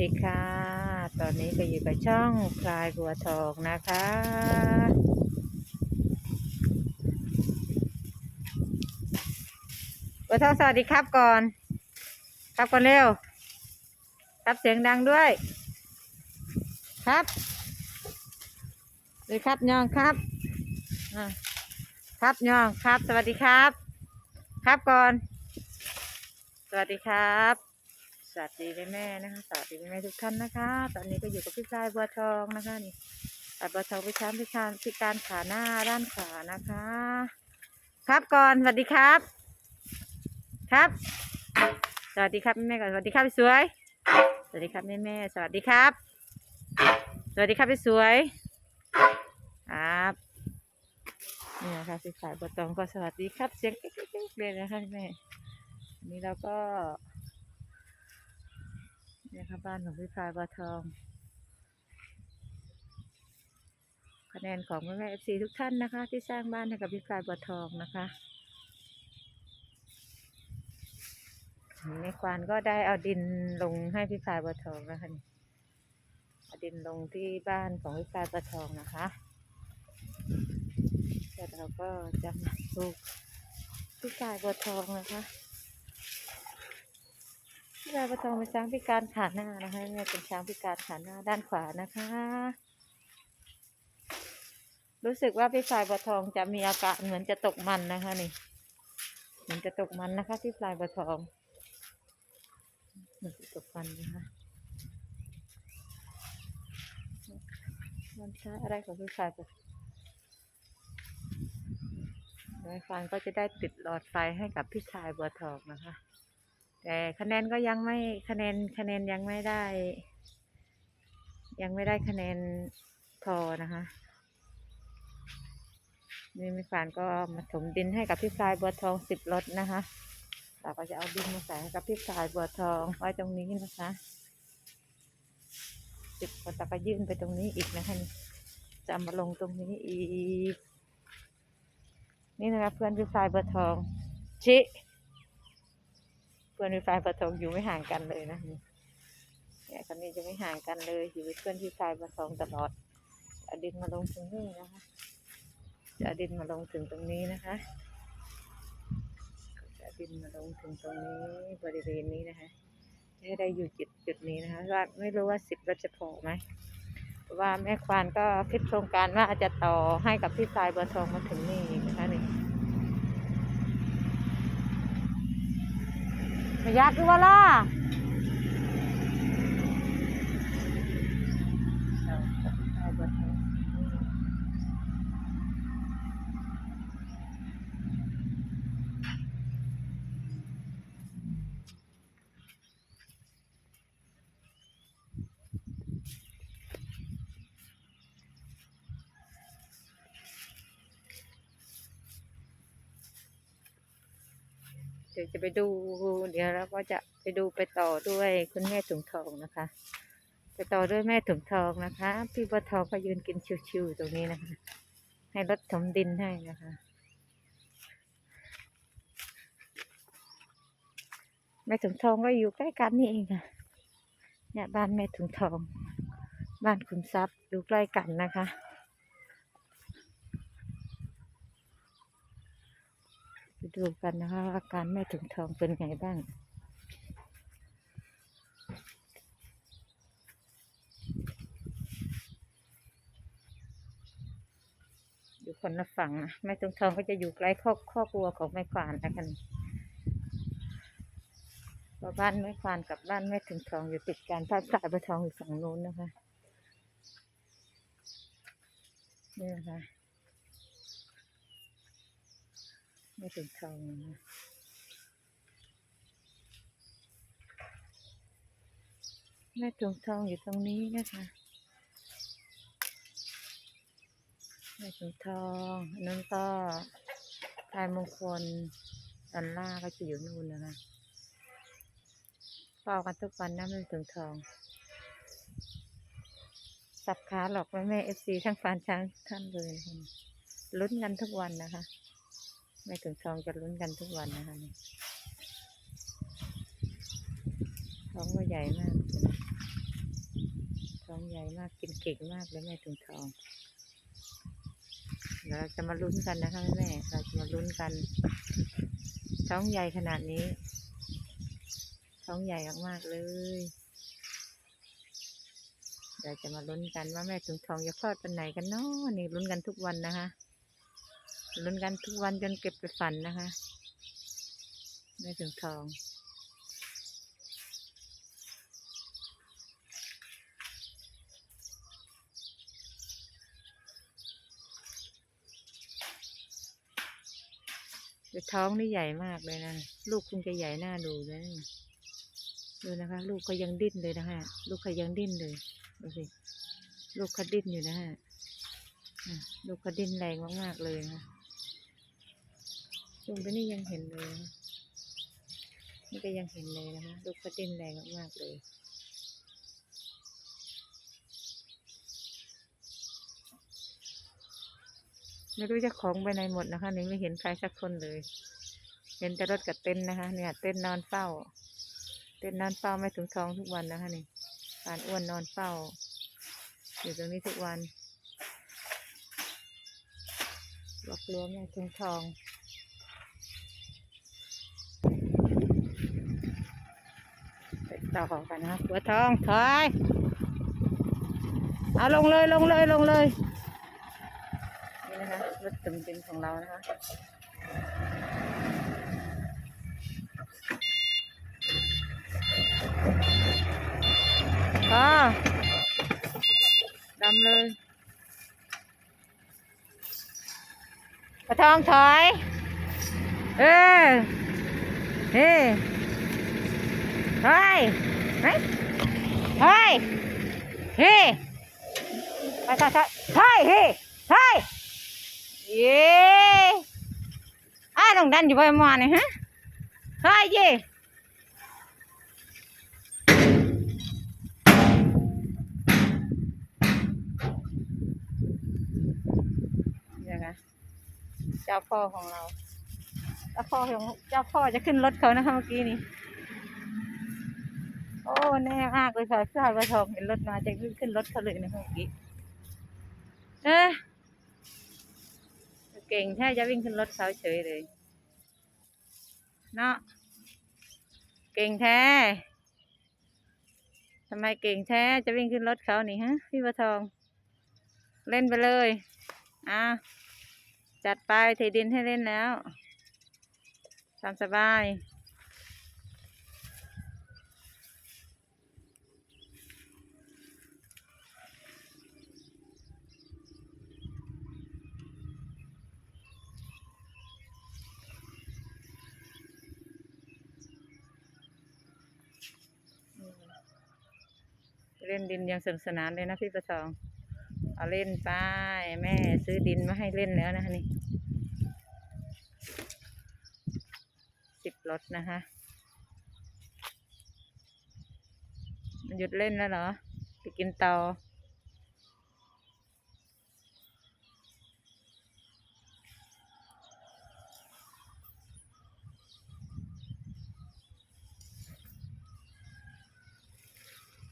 ดีค่ะ ตอนนี้ก็อยู่กับช่องพลายบัวทองนะคะ บัวทองสวัสดีครับก่อน ครับก่อนเร็ว ครับเสียงดังด้วย ครับเลยครับยองครับ ครับยองครับ สวัสดีครับ ครับก่อน สวัสดีครับ สวัสดีแม่นะคะสวัสดีแม่ทุกท่านนะคะ ตอนนี้ก็อยู่กับพี่ชายบัวทองนะคะนี่ตัดบัวทองพี่ช้างพี่ชานพิการขาหน้าด้านขวานะคะ ครับก่อนสวัสดีครับ ครับ สวัสดีครับแม่ก่อนสวัสดีครับพี่สวย สวัสดีครับแม่สวัสดีครับ สวัสดีครับพี่สวยครับนี่นะคะพี่สายบัวทองก็สวัสดีครับเสียงเก๊กๆเลยนะคะแม่อันนี้เราก็ นี่ยค่ะบ้านของพี่พายบัวทอง คะแนนของแม่แม่เอฟซีทุกท่านนะคะ ที่สร้างบ้านให้กับพี่พายบัวทองนะคะแม่ควานก็ได้เอาดินลงให้พี่พายบัวทองนะคะเอาดินลงที่บ้านของพี่พายบัวทองนะคะแต่เราก็จะมาปลูกพี่พายบัวทองนะคะ พี่ลายประทองเป็นช้างพิการขาหน้านะคะแม่เป็นช้างพิการขาหน้าด้านขวานะคะ รู้สึกว่าพี่พลายบัวทองจะมีอาการเหมือนจะตกมันนะคะนี่เหมือนจะตกมันนะคะพี่พลายบัวทองเหมือนจะตกมันนะคะมันใช้อะไรของพี่พลายบัวไม้ฟันก็จะได้ติดหลอดไฟให้กับพี่ชายบัวทองนะคะ แต่คะแนนก็ยังไม่คะแนนคะแนนยังไม่ได้ ยังไม่ได้คะแนนพอนะคะนี่มีฝานก็มาถมดินให้กับพี่ชายบัวทองสิบรถนะคะเราก็จะเอาดินมาใส่ให้กับพี่ชายบัวทองไว้ตรงนี้นะคะสิบคนตะก็ยื่นไปตรงนี้อีกนะคะจะมาลงตรงนี้อีก นี่นะคะเพื่อนพี่ชายบัวทองชิ พื่อนพี่ชายบัวทองอยู่ไม่ห่างกันเลยนะเนี่ยคนนี้จะไม่ห่างกันเลยอยู่เป็นเพื่อนพี่ชายบัวทองตลอดอดินมาลงตรงนี้นะคะจะอดินมาลงถึงตรงนี้นะคะจะอดินมาลงถึงตรงนี้บริเวณนี้นะคะจะให้ได้อยู่จุดจุดนี้นะคะว่าไม่รู้ว่าสิบเรถจะพอไหมว่าแม่ควานก็คิดโครงการว่าจะต่อให้กับพี่ชายบัวทองมาถึงนี่นะคะนี่ ยาคือว่าล่ะ ดี๋ยวจะไปดู เดี๋ยวเราก็จะไปดูไปต่อด้วยคุณแม่ถุงทองนะคะ ไปต่อด้วยแม่ถุงทองนะคะ พี่บัวทองก็ยืนกินชิวๆตรงนี้นะคะ ให้รถถมดินให้นะคะ แม่ถุงทองก็อยู่ใกล้กันนี่เองค่ะเนี่ยบ้านแม่ถุงทอง บ้านคุณทรัพย์อยู่ใกล้กันนะคะ ไปดูกันนะคะอาการแม่ถุงทองเป็นไงบ้างอยู่คนละฝั่งนะแม่ถุงทองก็จะอยู่ใกล้ครอบครอบครัวของแม่ควานนะคะนี่เพราะบ้านแม่ควานกับบ้านแม่ถุงทองอยู่ติดกันภาคสายประทองอยู่ฝั่งนู้นนะคะ นี่นะคะ ไม่ถึงทองนะแม่ถุงทองอยู่ตรงนี้นะคะแม่ถุงทองอันนั้นก็พายมงคลดันล่าก็จะอยู่นู่นนะคะเฝ้ากันทุกวันนะแม่ถุงทอง สับขาหลอกแม่แม่เอฟซีทั้งฟานช้างท่านเลยนะคะลุ้นกันทุกวันนะคะ แม่ถึงทองจะลุ้นกันทุกวันนะคะนี่ท้องก็ใหญ่มากเลยมากกินเก่งมากเลยแม่ถุงทองเดี๋ยวเราจะมาลุ้นกันนะคะแม่เราจะมาลุ้นกันท้องใหญ่ขนาดนี้ ท้องใหญ่มากๆเลยเราจะมาลุ้นกันว่าแม่ถุงทองจะคลอดวันไหนกันเนาะนี่ลุ้นกันทุกวันนะคะ ลุ้นกันทุกวันจนเก็บไปฝันนะคะแม่ถุงทองแต่ท้องนี่ใหญ่มากเลยนะลูกคงจะใหญ่หน่าดูเลยนะดูนะคะ ลูกเขายังดิ้นเลยนะฮะ ลูกเขายังดิ้นเลยดูสิลูกเขาดิ้นอยู่นะฮะอะลูกเขาดิ้นแรงมากๆเลยนะ ลูกตัวนี้ยังเห็นเลยนะนี่ก็ยังเห็นเลยนะคะลูกเขาดิ้นแรงมากๆเลยไม่รู้จะของไปไหนหมดนะคะนี่ไม่เห็นใครสักคนเลย เห็นแต่รถกับเต้นนะคะ เนี่ยเต้นนอนเฝ้า เต้นนอนเฝ้าไม่ถึงทองทุกวันนะคะนี่ปานอ้วนนอนเฝ้า อยู่ตรงนี้ทุกวันบอกลี้ยงแม่ถึงทอง ไป ต่อกันนะหัวทองถอยเอาลงเลยลงเลยลงเลยนี่นะคะรถตึมเป็นของเรานะคะอ๋อดำเลยกระทองถอย เออเฮ้ เฮ้ยเฮ้ยเฮ้ยเฮ้ไปไปไปเฮ้ยเฮ้ยเฮ้ยเย้อ้ายลงดันอยู่บ่อยมาเนี่ยฮะเฮ้ยเย่เนี่ยนเจ้าพ่อของเรา เจ้าพ่อของเจ้าพ่อจะขึ้นรถเขานะคะเมื่อกี้นี้ โอ้แน่มากเลยค่ะสายประทองเห็นรถมาจะขึ้นรถเขาเลยนะเมื่อกี้เอ๊เก่งแท้จะวิ่งขึ้นรถเขาเฉยเลย เนาะเก่งแท้ทำไมเก่งแท้จะวิ่งขึ้นรถเขานี่ฮะพี่ประทอง เล่นไปเลยอะจัดไปเทดินให้เล่นแล้วตามสบาย เล่นดินยังสนุกสนานเลยนะพี่ประทอง เอาเล่นไปแม่ซื้อดินมาให้เล่นแล้วนะคะนี่สิบรถนะคะหยุดเล่นแล้วเหรอ ไปกินต่อ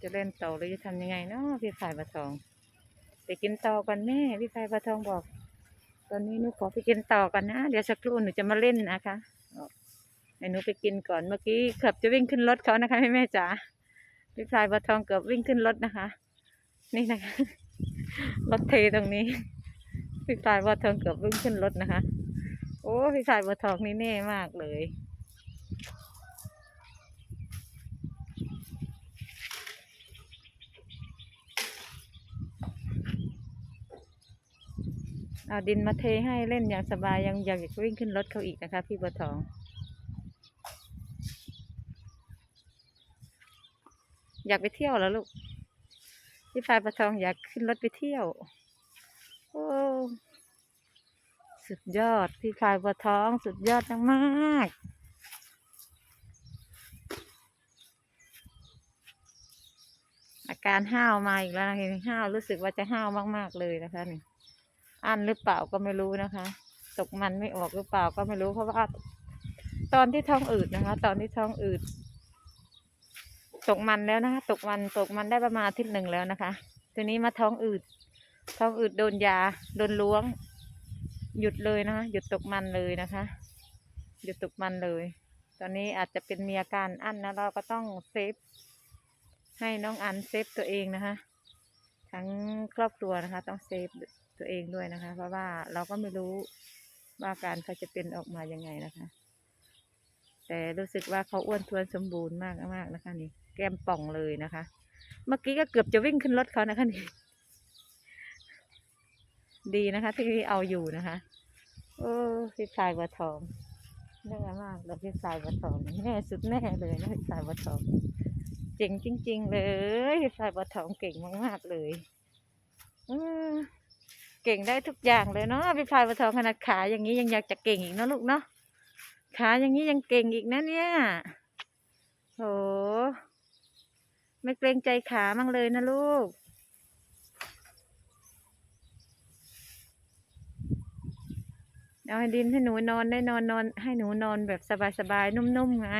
จะเล่นต่อหรือจะทำยังไงเนาะพี่ฝ่ายปลาทอง ไปกินต่อกันแม่พี่ฝ่ายปลาทองบอก ตอนนี้หนูขอไปกินต่อกันนะเดี๋ยวสักครู่หนูจะมาเล่นนะคะให้หนูไปกินก่อนเมื่อกี้เกือบจะวิ่งขึ้นรถเขานะคะแม่จ๋าพี่ฝ่ายปลาทองเกือบวิ่งขึ้นรถนะคะ นี่นะคะรถเทตรงนี้พี่ฝ่ายปลาทองเกือบวิ่งขึ้นรถนะคะ โอ้พี่ฝ่ายปลาทองนี่แน่มากเลย เอาดินมาเทให้เล่นอย่างสบายยังอยากวิ่งขึ้นรถเขาอีกนะคะ พี่บัวทองอยากไปเที่ยวแล้วลูก พี่ฟายบัวทองอยากขึ้นรถไปเที่ยว โอ้ สุดยอด พี่ฟายบัวทองสุดยอดมากอาการห้าวมาอีกแล้วนะเห็นห้าวรู้สึกว่าจะห้าวมาก ๆ เลยนะคะนี่ อันหรือเปล่าก็ไม่รู้นะคะ ตกมันไม่ออกหรือเปล่าก็ไม่รู้เพราะว่า ตอนที่ท้องอืดนะคะ ตอนที่ท้องอืด ตกมันแล้วนะคะตกมันตกมันได้ประมาณอาทิตย์หนึ่งแล้วนะคะ ทีนี้มาท้องอืด ท้องอืดโดนยาโดนล้วง หยุดเลยนะคะหยุดตกมันเลยนะคะหยุดตกมันเลย ตอนนี้อาจจะเป็นมีอาการอั้นนะเราก็ต้องเซฟให้น้องอันเซฟตัวเองนะคะ ทั้งครอบครัวนะคะ ต้องเซฟ ตัวเองด้วยนะคะ เพราะว่าเราก็ไม่รู้ว่าการเขาจะเป็นออกมายังไงนะคะ แต่รู้สึกว่าเขาอ้วนท้วนสมบูรณ์มากมากนะคะ นี่ แก้มป่องเลยนะคะ เมื่อกี้ก็เกือบจะวิ่งขึ้นรถเขานะคะนี่ดีนะคะที่เอาอยู่นะคะ โอ้พี่ชายบัวทองน่ามากเลยพี่ชายบัวทองแน่สุดแน่เลยนะพี่ชายบัวทองเจ๋งจริง ๆ เลยพี่ชายบัวทองเก่งมากๆเลย อืม เก่งได้ทุกอย่างเลยเนาะพี่ชายบัวทองขนาดขาอย่างนี้ยังอยากจะเก่งอีกเนอะลูกเนาะขาอย่างนี้ยังเก่งอีกนะเนี่ยโหไม่เกรงใจขามั่งเลยนะลูกเอาให้ดินให้หนูนอนได้นอนนอน ให้หนูนอนแบบสบายๆนุ่มๆไง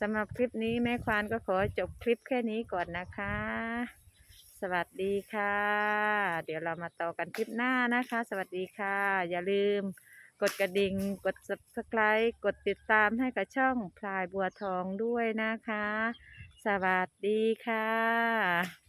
สำหรับคลิปนี้แม่ควานก็ขอจบคลิปแค่นี้ก่อนนะคะ วัสดีค่ะ เดี๋ยวเรามาต่อกันคลิปหน้านะคะ สวัสดีค่ะ อย่าลืมกดกระดิ่ง กด subscribe กดติดตามให้กับช่องพลายบัวทองด้วยนะคะ สวัสดีค่ะ